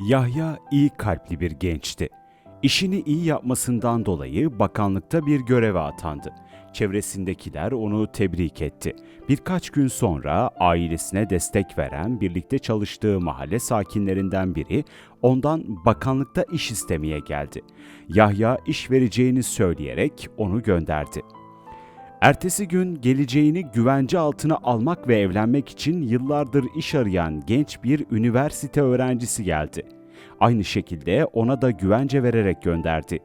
Yahya iyi kalpli bir gençti. İşini iyi yapmasından dolayı bakanlıkta bir göreve atandı. Çevresindekiler onu tebrik etti. Birkaç gün sonra ailesine destek veren, birlikte çalıştığı mahalle sakinlerinden biri ondan bakanlıkta iş istemeye geldi. Yahya iş vereceğini söyleyerek onu gönderdi. Ertesi gün geleceğini güvence altına almak ve evlenmek için yıllardır iş arayan genç bir üniversite öğrencisi geldi. Aynı şekilde ona da güvence vererek gönderdi.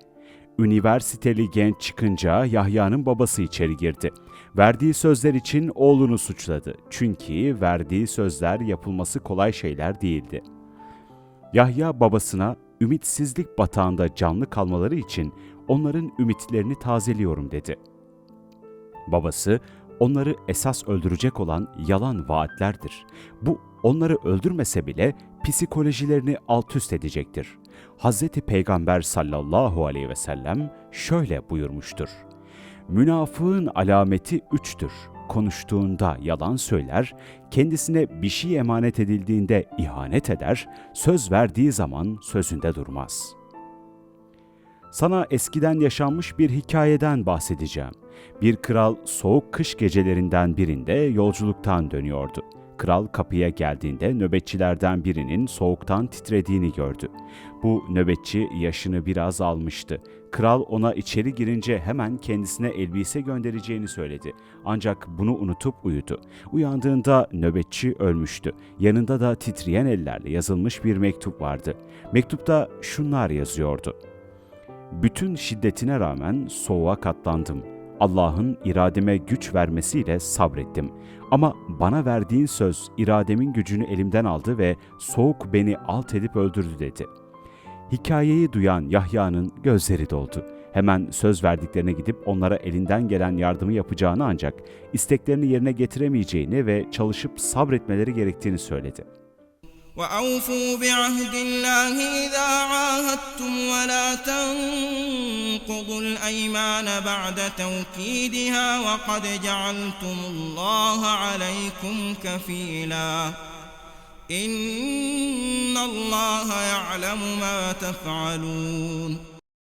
Üniversiteli genç çıkınca Yahya'nın babası içeri girdi. Verdiği sözler için oğlunu suçladı. Çünkü verdiği sözler yapılması kolay şeyler değildi. Yahya babasına ümitsizlik batağında canlı kalmaları için onların ümitlerini tazeliyorum dedi. Babası, onları esas öldürecek olan yalan vaatlerdir. Bu onları öldürmese bile psikolojilerini alt üst edecektir. Hz. Peygamber sallallahu aleyhi ve sellem şöyle buyurmuştur. Münafığın alameti üçtür. Konuştuğunda yalan söyler, kendisine bir şey emanet edildiğinde ihanet eder, söz verdiği zaman sözünde durmaz.'' Sana eskiden yaşanmış bir hikayeden bahsedeceğim. Bir kral soğuk kış gecelerinden birinde yolculuktan dönüyordu. Kral kapıya geldiğinde nöbetçilerden birinin soğuktan titrediğini gördü. Bu nöbetçi yaşını biraz almıştı. Kral ona içeri girince hemen kendisine elbise göndereceğini söyledi. Ancak bunu unutup uyudu. Uyandığında nöbetçi ölmüştü. Yanında da titreyen ellerle yazılmış bir mektup vardı. Mektupta şunlar yazıyordu. Bütün şiddetine rağmen soğuğa katlandım. Allah'ın irademe güç vermesiyle sabrettim. Ama bana verdiğin söz irademin gücünü elimden aldı ve soğuk beni alt edip öldürdü dedi. Hikayeyi duyan Yahya'nın gözleri doldu. Hemen söz verdiklerine gidip onlara elinden gelen yardımı yapacağını ancak isteklerini yerine getiremeyeceğini ve çalışıp sabretmeleri gerektiğini söyledi. وأوفوا بعهد الله إذا عاهدتم ولا تنقضوا الأيمان بعد توكيدها وقد جعلتم الله عليكم كفيلا. إن الله يعلم ما تفعلون.